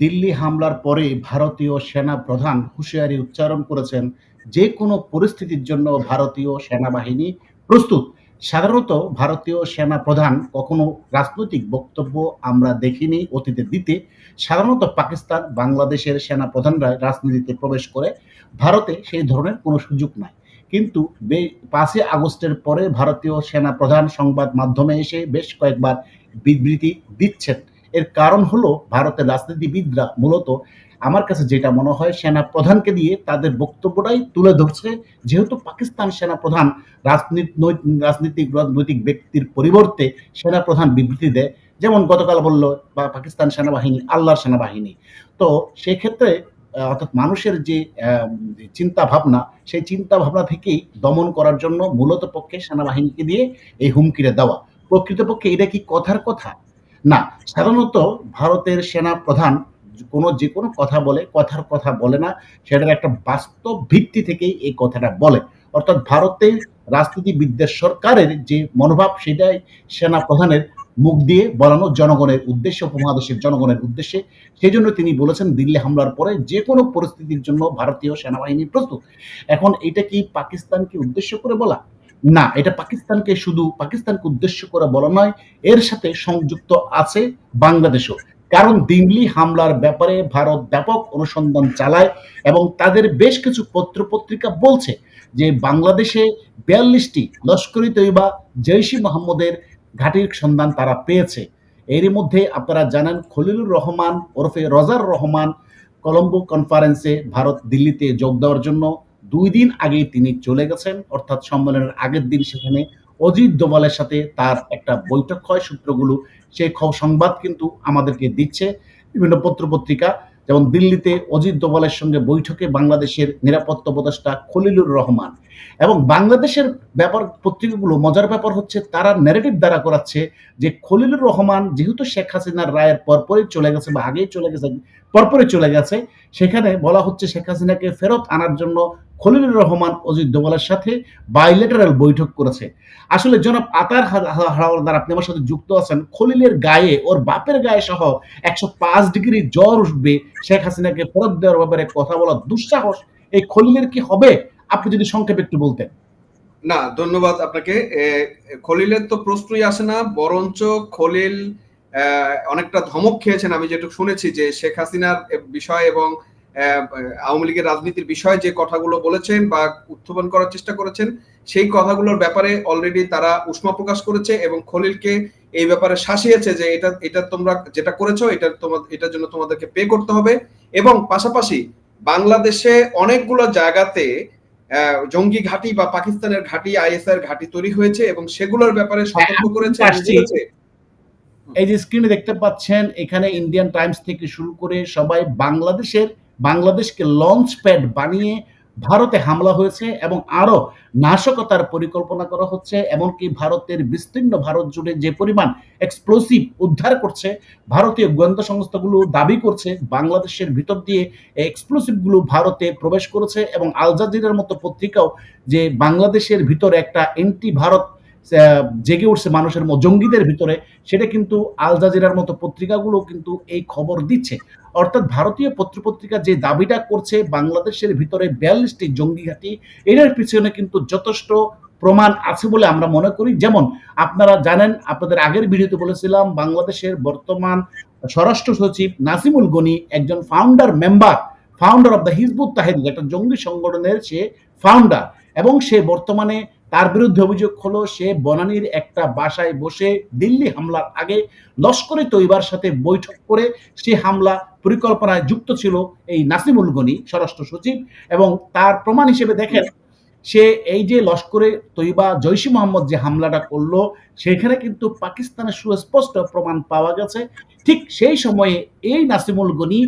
দিল্লি হামলার পরে ভারতীয় সেনা প্রধান হুঁশিয়ারি উচ্চারণ করেছেন, যে কোনো পরিস্থিতির জন্য ভারতীয় সেনাবাহিনী প্রস্তুত। সাধারণত ভারতীয় সেনা প্রধান কখনো রাজনৈতিক বক্তব্য আমরা দেখিনি অতীতে দিতে। সাধারণত পাকিস্তান, বাংলাদেশের সেনা প্রধানরা রাজনীতিতে প্রবেশ করে ভারতে সেই ধরনের কোনো সুযোগ নাই। কিন্তু পাঁচই আগস্টের পরে ভারতীয় সেনা প্রধান সংবাদ মাধ্যমে এসে বেশ কয়েকবার বিবৃতি দিচ্ছেন। এর কারণ হলো ভারতের রাজনীতিবিদরা মূলত আমার কাছে যেটা মনে হয় সেনা প্রধানকে দিয়ে তাদের বক্তব্যটাই তুলে ধরছে, যেহেতু পাকিস্তান সেনা প্রধান রাজনীতি রাজনীতিক, রাজনৈতিক ব্যক্তির পরিবর্তে সেনা প্রধান বিবৃতি দেয়। যেমন গতকাল বলল, বা পাকিস্তান সেনাবাহিনী, আল্লাহর সেনাবাহিনী। তো সেক্ষেত্রে অর্থাৎ মানুষের যে চিন্তা ভাবনা, সেই চিন্তা ভাবনা থেকেই দমন করার জন্য মূলত পক্ষে সেনাবাহিনীকে দিয়ে এই হুমকিটা দেওয়া। প্রকৃতপক্ষে এটা কি কথার কথা? না, সাধারণত ভারতের সেনা প্রধান কোনো যে কোনো কথা বলে, কথার কথা বলে না, সেটার একটা বাস্তব ভিত্তি থেকেই এই কথাটা বলে। অর্থাৎ ভারতের রাজনীতিবিদদের সরকারের যে মনোভাব, সেটাই সেনা প্রধানের মুখ দিয়ে বলানো জনগণের উদ্দেশ্যে, উপমহাদেশের জনগণের উদ্দেশ্যে। সেই জন্য তিনি বলেছেন, দিল্লি হামলার পরে যে কোনো পরিস্থিতির জন্য ভারতীয় সেনাবাহিনী প্রস্তুত। এখন এটা কি পাকিস্তানকে উদ্দেশ্য করে বলা? না, এটা পাকিস্তানকে শুধু পাকিস্তানকে উদ্দেশ্য করে বলা নয়, এর সাথে সংযুক্ত আছে বাংলাদেশও। কারণ দিল্লি হামলার ব্যাপারে ভারত ব্যাপক অনুসন্ধান চালায় এবং তাদের বেশ কিছু পত্রপত্রিকা বলছে যে বাংলাদেশে বিয়াল্লিশটি লস্করি তৈবা জৈশি মোহাম্মদের ঘাটির সন্ধান তারা পেয়েছে। এরই মধ্যে আপনারা জানেন খলিলুর রহমান ওরফে রজার রহমান কলম্বো কনফারেন্সে ভারত দিল্লিতে যোগ দেওয়ার জন্য দুই দিন আগে তিনি চলে গেছেন। অর্থাৎ সম্মেলনের আগের দিন সেখানে অজিত দোভালের সাথে তার একটা বৈঠক হয় সূত্রগুলো। সেই সংবাদ কিন্তু আমাদেরকে দিচ্ছে। বিভিন্ন পত্রপত্রিকা, যেমন দিল্লিতে অজিত দোভালের সঙ্গে বৈঠকে বাংলাদেশের নিরাপত্তা উপদেষ্টা খলিলুর রহমান। এবং বাংলাদেশের ব্যাপার পত্রিকাগুলো, মজার ব্যাপার হচ্ছে তারা ন্যারেটিভ দ্বারা করাচ্ছে যে খলিলুর রহমান যেহেতু শেখ হাসিনার রায়ের পরপরই চলে গেছে বা আগেই চলে গেছে, পরপরই চলে গেছে, সেখানে বলা হচ্ছে শেখ হাসিনাকে ফেরত আনার জন্য খলিলুর রহমান অজিত দোভালের সাথে বাইলেটারাল বৈঠক করেছে। আসলে জনাব আতার হাওলাদার, আপনি আমার সাথে যুক্ত আছেন, খলিলের গায়ে, ওর বাপের গায়ে সহ একশো পাঁচ ডিগ্রি জ্বর উঠবে, শেখ হাসিনাকে ফেরত দেওয়ার ব্যাপারে কথা বলার দুঃসাহস এই খলিলের কি হবে? আপনি যদি সংক্ষেপে একটু বলতেন। না, ধন্যবাদ আপনাকে। খলিলের তো প্রশ্নই আসে না, বরঞ্চ খলিল অনেকটা ধমক খেয়েছেন। আমি যেটুকু শুনেছি যে শেখ হাসিনার বিষয় এবং আওয়ামী লীগের রাজনীতির বিষয়ে যে কথাগুলো বলেছেন বা উত্থাপন করার চেষ্টা করেছেন, সেই কথাগুলোর ব্যাপারে অলরেডি তারা উষ্মা প্রকাশ করেছে এবং খলিলকে এই ব্যাপারে শাসিয়েছে যে এটা এটা তোমরা যেটা করেছ, এটা তোমার এটার জন্য তোমাদেরকে পে করতে হবে। এবং পাশাপাশি বাংলাদেশে অনেকগুলো জায়গাতে জঙ্গি ঘাঁটি বা পাকিস্তানের ঘাঁটি আইএসআর ঘাঁটি তৈরি হয়েছে এবং সেগুলোর ব্যাপারে সতর্ক করেছে এই যে স্ক্রিনে দেখতে পাচ্ছেন এখানে ইন্ডিয়ান টাইমস থেকে শুরু করে সবাই বাংলাদেশের বাংলাদেশকে লঞ্চ প্যাড বানিয়ে ভারতে হামলা হয়েছে এবং আরও নাশকতার পরিকল্পনা করা হচ্ছে, এমনকি ভারতের বিস্তীর্ণ ভারত জুড়ে যে পরিমাণ এক্সপ্লোসিভ উদ্ধার করছে, ভারতীয় গোয়েন্দা সংস্থাগুলো দাবি করছে বাংলাদেশের ভিতর দিয়ে এক্সপ্লোসিভগুলো ভারতে প্রবেশ করেছে এবং আল জাজিরার মতো পত্রিকাও যে বাংলাদেশের ভিতরে একটা এন্টি ভারত জেগে উঠছে মানুষের জঙ্গিদের ভিতরে, সেটা কিন্তু আল জাজিরার মতো পত্রিকাগুলো কিন্তু এই খবর দিচ্ছে। অর্থাৎ ভারতীয় পত্রপত্রিকা যে দাবিটা করছে বাংলাদেশের ভিতরে বিয়াল্লিশটি জঙ্গি ঘাঁটি এটার পিছনে কিন্তু যথেষ্ট প্রমাণ আছে বলে আমরা মনে করি। যেমন, আপনারা জানেন, আপনাদের আগের ভিডিওতে বলেছিলাম, বাংলাদেশের বর্তমান স্বরাষ্ট্র সচিব নাসিমুল গনি একজন founder member founder of the Hizbut Tawhid একটা জঙ্গি সংগঠনের সে ফাউন্ডার এবং সে বর্তমানে তার বিরুদ্ধে অভিযোগ হলো, সে বনানীর একটা বাসায় বসে দিল্লি হামলার আগে লস্করে তৈবার সাথে বৈঠক করে সে হামলা পরিকল্পনায় যুক্ত ছিল এই নাসিমুল গনি, স্বরাষ্ট্র সচিব, এবং তার প্রমাণ হিসেবে দেখেন, সে এই যে লস্করে তৈবা জৈশি মোহাম্মদ যে হামলাটা করল, সেখানে কিন্তু পাকিস্তানের সুস্পষ্ট প্রমাণ পাওয়া গেছে। ঠিক সেই সময়ে এই নাসিমুল গনি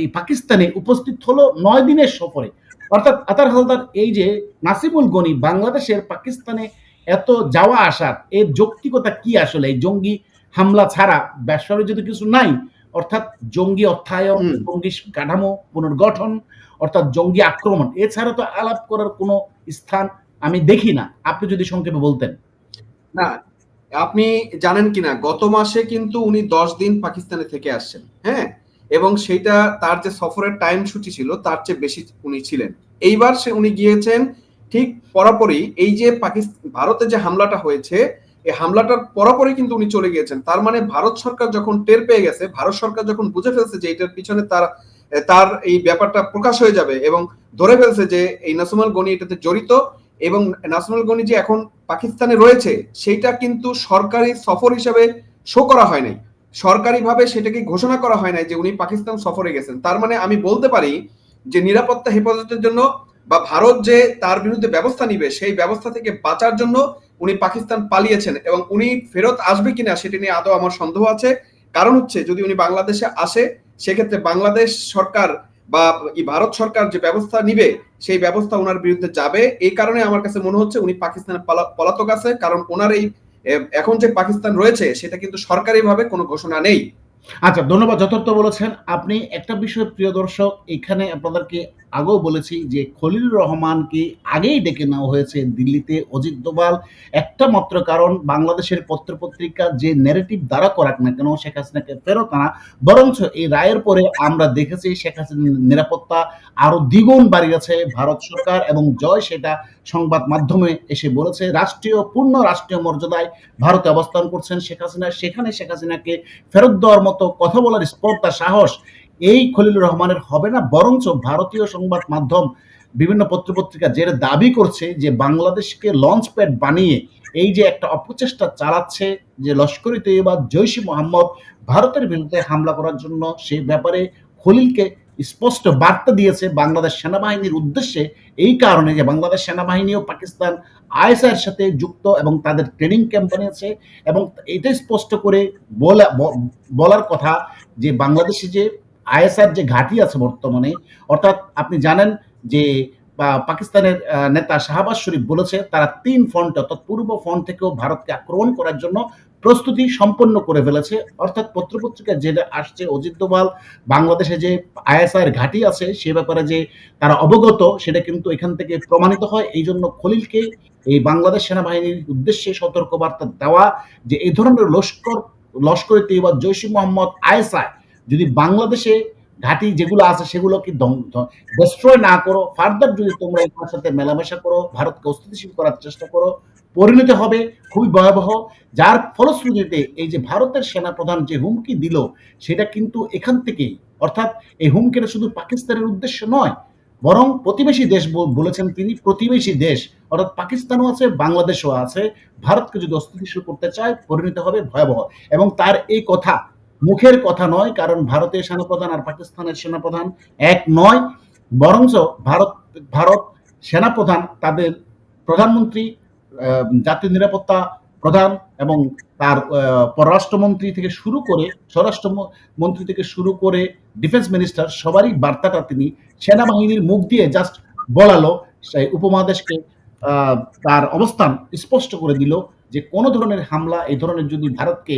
এই পাকিস্তানে উপস্থিত হলো নয় দিনের সফরে। অর্থাৎ আতার হালদার এই যে নাসিমুল গনি বাংলাদেশের পাকিস্তানে এত যাওয়া আসার এর যৌক্তিকতা কি আসলে? এই জঙ্গি হামলা ছাড়া ব্যবসার যদি কিছু নাই অর্থাৎ জঙ্গি অর্থায়ন জঙ্গি কাঠামো পুনর্গঠন অর্থাৎ জঙ্গি আক্রমণ এছাড়া তো আলাপ করার কোনো স্থান আমি দেখি না। আপনি যদি সংক্ষেপে বলতেন। না আপনি জানেন কিনা গত মাসে কিন্তু উনি দশ দিন পাকিস্তানে থেকে আসছেন হ্যাঁ? এবং সেইটা তার যে সফরের টাইম সূচি ছিল, তার চেয়ে বেশি উনি ছিলেন। এইবার সে উনি গিয়েছেন ঠিক পরাপরই এই যে পাকিস্তান ভারতে যে হামলাটা হয়েছে, এই হামলাটার পরাপরই কিন্তু উনি চলে গিয়েছেন। তার মানে ভারত সরকার যখন টের পেয়ে গেছে, ভারত সরকার যখন বুঝে ফেলছে যে এটার পিছনে তার তার এই ব্যাপারটা প্রকাশ হয়ে যাবে এবং ধরে ফেলছে যে এই নাসুমাল গনি এটাতে জড়িত এবং নাসুমাল গনি যে এখন পাকিস্তানে রয়েছে, সেইটা কিন্তু সরকারি সফর হিসাবে শো করা হয় নাই। সরকারিভাবে সেটাকে ঘোষণা করা হয় নাই যে উনি পাকিস্তান সফরে গেছেন। তার মানে আমি বলতে পারি যে নিরাপত্তা হেফাজতের জন্য বা ভারত যে তার বিরুদ্ধে ব্যবস্থা নিবে, সেই ব্যবস্থা থেকে বাঁচার জন্য উনি পাকিস্তান পালিয়েছেন এবং উনি ফেরত আসবে কিনা সেটি নিয়ে আদৌ আমার সন্দেহ আছে। কারণ হচ্ছে যদি উনি বাংলাদেশে আসে, সেক্ষেত্রে বাংলাদেশ সরকার বা ভারত সরকার যে ব্যবস্থা নিবে, সেই ব্যবস্থা ওনার বিরুদ্ধে যাবে। এই কারণে আমার কাছে মনে হচ্ছে উনি পাকিস্তানে পালা- পলাতক আছে, কারণ ওনার এই এখন যে পাকিস্তান রয়েছে, সেটা কিন্তু সরকারিভাবে কোনো ঘোষণা নেই। আচ্ছা ধন্যবাদ যথার্থ বলেছেন। আপনি একটা বিষয় প্রিয় দর্শক, এখানে আপনাদেরকে আগেও বলেছি যে খলিল রহমানকে আগেই ডেকে নেওয়া হয়েছে দিল্লিতে অজিত দোভাল। একটা মাত্র কারণ, বাংলাদেশের পত্রপত্রিকা যে ন্যারেটিভ দ্বারা করাক না কেন, শেখ হাসিনাকে ফেরত আনা। বরঞ্চ এই রায়ের পরে আমরা দেখেছি শেখ হাসিনার নিরাপত্তা আরও দ্বিগুণ বাড়ি গেছে ভারত সরকার এবং জয় সেটা সংবাদ মাধ্যমে এসে বলেছে। রাষ্ট্রীয়, পূর্ণ রাষ্ট্রীয় মর্যাদায় ভারতে অবস্থান করছেন শেখ হাসিনা। সেখানে শেখ হাসিনাকে ফেরত দেওয়ার মতো কথা বলার স্পর্ধা, সাহস এই খলিলুর রহমানের হবে না, বরঞ্চ ভারতীয় সংবাদ মাধ্যম বিভিন্ন পত্রপত্রিকা যেটা দাবি করছে যে বাংলাদেশকে লঞ্চ প্যাড বানিয়ে এই যে একটা অপচেষ্টা চালাচ্ছে যে লস্করি তৈবা জৈশি মোহাম্মদ ভারতের বিরুদ্ধে হামলা করার জন্য সেই ব্যাপারে খলিলকে স্পষ্ট বার্তা দিয়েছে বাংলাদেশ সেনাবাহিনীর উদ্দেশ্যে। এই কারণে যে বাংলাদেশ সেনাবাহিনীও পাকিস্তান আইএসআইয়ের সাথে যুক্ত এবং তাদের ট্রেনিং ক্যাম্প বানিয়েছে এবং এটা স্পষ্ট করে বলা বলার কথা যে বাংলাদেশে যে আইএসআর যে ঘাঁটি আছে বর্তমানে, অর্থাৎ আপনি জানেন যে পাকিস্তানের নেতা শাহবাজ শরীফ বলেছে তারা তিন ফ্রন্ট, অর্থাৎ পূর্ব ফ্রন্ট থেকেও ভারতকে আক্রমণ করার জন্য প্রস্তুতি সম্পন্ন করে ফেলেছে। অর্থাৎ পত্রপত্রিকা যেটা আসছে, অজিত দোভাল, বাংলাদেশে যে আইএসআর ঘাঁটি আছে, সে ব্যাপারে যে তারা অবগত, সেটা কিন্তু এখান থেকে প্রমাণিত হয়। এই জন্য খলিলকে এই বাংলাদেশ সেনাবাহিনীর উদ্দেশ্যে সতর্কবার্তা দেওয়া যে, এই ধরনের লস্কর লস্কর তৈবা জৈশ মোহাম্মদ আইএসআই যদি বাংলাদেশে ঘাঁটি যেগুলো আছে সেগুলোকে ডিস্ট্রয় না করো ফার্দার যদি তোমরা এগুলোর সাথে মেলামেশা করো, ভারতকে অস্থিতিশীল করার চেষ্টা করো, পরিণত হবে, খুবই ভয়াবহ, যার ফলশ্রুতিতে এই যে ভারতের সেনাপ্রধান যে হুমকি দিল, সেটা কিন্তু এখান থেকেই, অর্থাৎ এই হুমকিটা শুধু পাকিস্তানের উদ্দেশ্য নয়, বরং প্রতিবেশী দেশ বলেছেন তিনি, প্রতিবেশী দেশ, অর্থাৎ পাকিস্তানও আছে, বাংলাদেশও আছে, ভারতকে যদি অস্থিতিশীল করতে চায়, পরিণত হবে ভয়াবহ। এবং তার এই কথা মুখের কথা নয়, কারণ ভারতের সেনাপ্রধান আর পাকিস্তানের সেনাপ্রধান এক নয়, বরঞ্চ ভারত ভারত সেনাপ্রধান, তাদের প্রধানমন্ত্রী জাতীয় নিরাপত্তা প্রধান এবং তার পররাষ্ট্রমন্ত্রী থেকে শুরু করে স্বরাষ্ট্র মন্ত্রী থেকে শুরু করে ডিফেন্স মিনিস্টার, সবারই বার্তাটা তিনি সেনাবাহিনীর মুখ দিয়ে জাস্ট বলালো, সেই উপমহাদেশকে তার অবস্থান স্পষ্ট করে দিল যে কোনো ধরনের হামলা, এই ধরনের যদি ভারতকে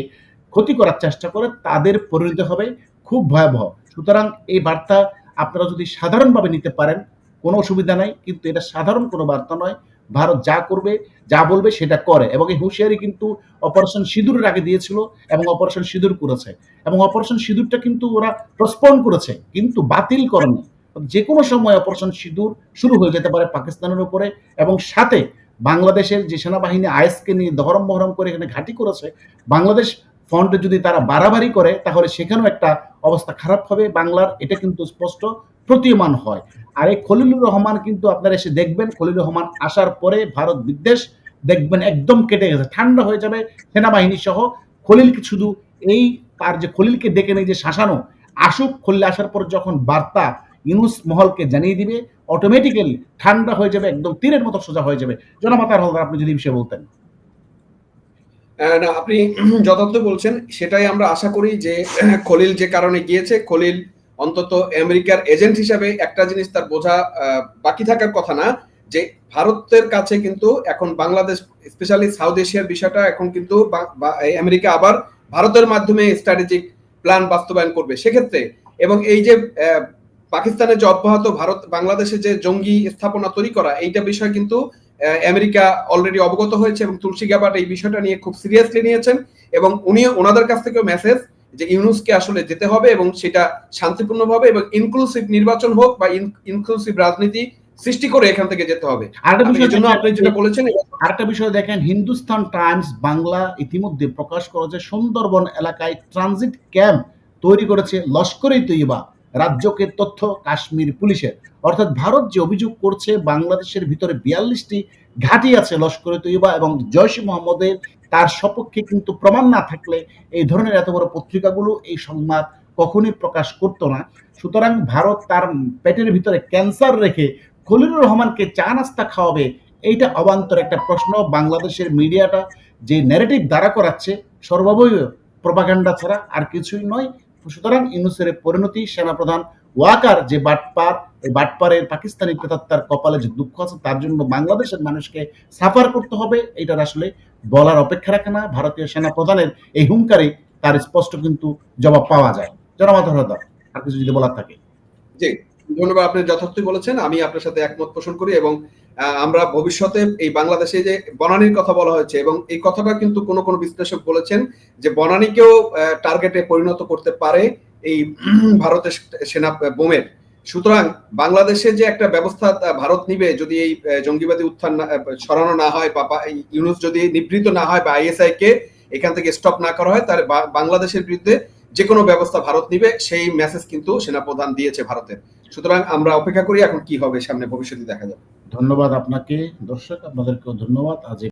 ক্ষতি করার চেষ্টা করে, তাদের পরিণত হবে খুব ভয়াবহ। সুতরাং এই বার্তা আপনারা যদি সাধারণভাবে নিতে পারেন, কোনো অসুবিধা নাই, কিন্তু এটা সাধারণ কোনো বার্তা নয়। ভারত যা করবে, যা বলবে সেটা করে। এবং এই হুঁশিয়ারি কিন্তু অপারেশন সিঁদুরের আগে দিয়েছিল এবং অপারেশন সিঁদুর করেছে। এবং অপারেশন সিঁদুরটা কিন্তু ওরা প্রস্পন্ড করেছে, কিন্তু বাতিল করেনি। যে কোনো সময় অপারেশন সিঁদুর শুরু হয়ে যেতে পারে পাকিস্তানের উপরে। এবং সাথে বাংলাদেশের যে সেনাবাহিনী আইএসকে নিয়ে দহরম বহরম করে এখানে ঘাঁটি করেছে, বাংলাদেশ ফ্রন্টে যদি তারা বাড়াবাড়ি করে, তাহলে সেখানেও একটা অবস্থা খারাপ হবে। বাংলার এটা কিন্তু স্পষ্ট প্রতীয়মান হয়। আর এই খলিলুর রহমান কিন্তু আপনারা এসে দেখবেন, খলিলুর রহমান আসার পরে ভারত বিদ্বেষ দেখবেন একদম কেটে গেছে, ঠান্ডা হয়ে যাবে সেনাবাহিনী সহ। খলিলকে শুধু এই তার যে খলিলকে ডেকে নিয়ে যে শাসানো, আসুক খলিল আসার পর যখন বার্তা ইউনুস মহলকে জানিয়ে দিবে অটোমেটিক্যালি ঠান্ডা হয়ে যাবে, একদম তীরের মতো সোজা হয়ে যাবে। জনমাতার হলদার আপনি যদি বিষয়ে বলতেন। না আপনি যথার্থ বলছেন সেটাই আমরা আশা করি যে খলিল যে কারণে গিয়েছে খলিল অন্তত আমেরিকার এজেন্ট হিসাবে একটা জিনিস তার বোঝা বাকি থাকার কথা না যে ভারতের কাছে কিন্তু এখন বাংলাদেশ স্পেশালি সাউথ এশিয়ার বিষয়টা এখন কিন্তু আমেরিকা আবার ভারতের মাধ্যমে স্ট্র্যাটেজিক প্ল্যান বাস্তবায়ন করবে। সেক্ষেত্রে এবং এই যে আহ, পাকিস্তানের যে অব্যাহত ভারত বাংলাদেশে যে জঙ্গি স্থাপনা তৈরি করা এইটা বিষয় কিন্তু আমেরিকা অলরেডি অবগত হয়েছে এবং তুলসী গ্যাবার্ট এই বিষয়টা নিয়ে খুব সিরিয়াসলি নিয়েছেন এবং উনি ওনাদের কাছ থেকেও মেসেজ যে ইউনুসকে আসলে যেতে হবে এবং সেটা শান্তিপূর্ণভাবে এবং ইনক্লুসিভ নির্বাচন হোক বা ইনক্লুসিভ রাজনীতি সৃষ্টি করে এখান থেকে যেতে হবে। আপনি যেটা বলেছেন আরেকটা বিষয় দেখেন হিন্দুস্তান টাইমস বাংলা ইতিমধ্যে প্রকাশ করেছে সুন্দরবন এলাকায় ট্রানজিট ক্যাম্প তৈরি করেছে লস্করে তৈবা রাজ্যকে তথ্য কাশ্মীর পুলিশের। অর্থাৎ ভারত যে অভিযোগ করছে, বাংলাদেশের ভিতরে বিয়াল্লিশটি ঘাঁটি আছে লস্করে তৈবা এবং জয়শ মোহাম্মদের। তার সপক্ষে কিন্তু প্রমাণ না থাকলে এই ধরনের এত বড় পত্রিকাগুলো এই সংবাদ কখনোই প্রকাশ করতো না। সুতরাং ভারত তার পেটের ভিতরে ক্যান্সার রেখে খলিলুর রহমানকে চা নাস্তা খাওয়াবে, এইটা অবান্তর একটা প্রশ্ন বাংলাদেশের মিডিয়াটা যে ন্যারেটিভ দ্বারা করাচ্ছে সর্বাবয় প্রপাগান্ডা ছাড়া আর কিছুই নয়। সুতরাং ইউনুসের পরিণতি সেনাপ্রধান ওয়াকার যে বাটপার, এই বাটপারের পাকিস্তানি প্রেতাত্মার কপালে যে দুঃখ আছে, তার জন্য বাংলাদেশের মানুষকে সাফার করতে হবে এটার আসলে বলার অপেক্ষা রাখে না। ভারতীয় সেনাপ্রধানের এই হুঙ্কারে তার স্পষ্ট কিন্তু জবাব পাওয়া যায়। জনমাত হরদা আর কিছু যদি বলার থাকে? জি, ধন্যবাদ, আপনি যথার্থই বলেছেন। আমি আপনার সাথে একমত পোষণ করি এবং আমরা ভবিষ্যতে এই বাংলাদেশে যে বনানীর কথা বলা হয়েছে এবং এই কথাটা কিন্তু কোনো কোনো বিশ্লেষক বলেছেন যে বনানীকেও টার্গেটে পরিণত করতে পারে এই ভারতের সেনা বোমের। সুতরাং বাংলাদেশে যে একটা ব্যবস্থা ভারত নিবে যদি এই জঙ্গিবাদী উত্থান সরানো না হয় বা ইউনুস যদি নিবৃত না হয় বা আইএসআই কে এখান থেকে স্টপ না করা হয়, তাহলে বাংলাদেশের বিরুদ্ধে যে কোনো ব্যবস্থা ভারত নিবে, সেই মেসেজ কিন্তু সেনাপ্রধান দিয়েছে ভারতের। সুতরাং আমরা অপেক্ষা করি এখন কি হবে সামনে ভবিষ্যতে দেখা যাবে। ধন্যবাদ আপনাকে। দর্শক, আপনাদেরকেও ধন্যবাদ। আজ